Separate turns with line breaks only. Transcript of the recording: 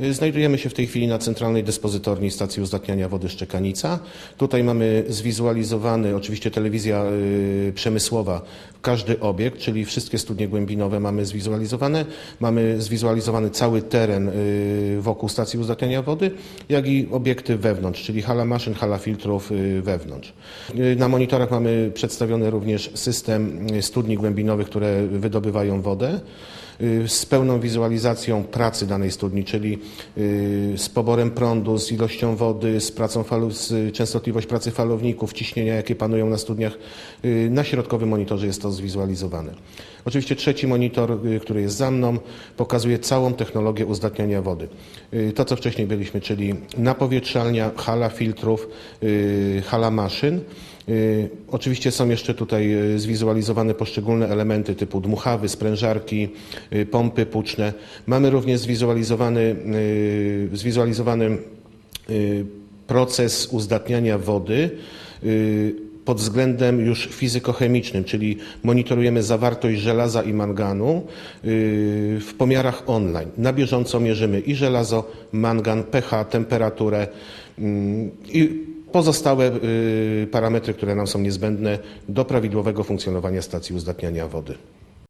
Y, Znajdujemy się w tej chwili na centralnej dyspozytorni stacji uzdatniania wody Szczekanica. Tutaj mamy zwizualizowany, oczywiście telewizja y, przemysłowa, każdy obiekt, czyli wszystkie studnie głębinowe mamy zwizualizowane. Mamy zwizualizowany cały teren y, wokół stacji uzdatniania wody, jak i obiekty wewnątrz, czyli hala maszyn, hala filtrów wewnątrz. Na monitorach mamy przedstawiony również system studni głębinowych, które wydobywają wodę z pełną wizualizacją pracy danej studni, czyli z poborem prądu, z ilością wody, z pracą falu, z częstotliwość pracy falowników, ciśnienia, jakie panują na studniach. Y, Na środkowym monitorze jest to zwizualizowane. Oczywiście trzeci monitor, y, który jest za mną, pokazuje całą technologię uzdatniania wody. Y, To, co wcześniej byliśmy, czyli napowietrzalnia, hala filtrów, y, hala maszyn. Y, Oczywiście są jeszcze tutaj y, zwizualizowane poszczególne elementy typu dmuchawy, sprężarki, y, pompy płuczne. Mamy również zwizualizowany, zwizualizowany proces uzdatniania wody pod względem już fizykochemicznym, czyli monitorujemy zawartość żelaza i manganu w pomiarach online. Na bieżąco mierzymy i żelazo, mangan, pH, temperaturę mm, i pozostałe y, parametry, które nam są niezbędne do prawidłowego funkcjonowania stacji uzdatniania wody.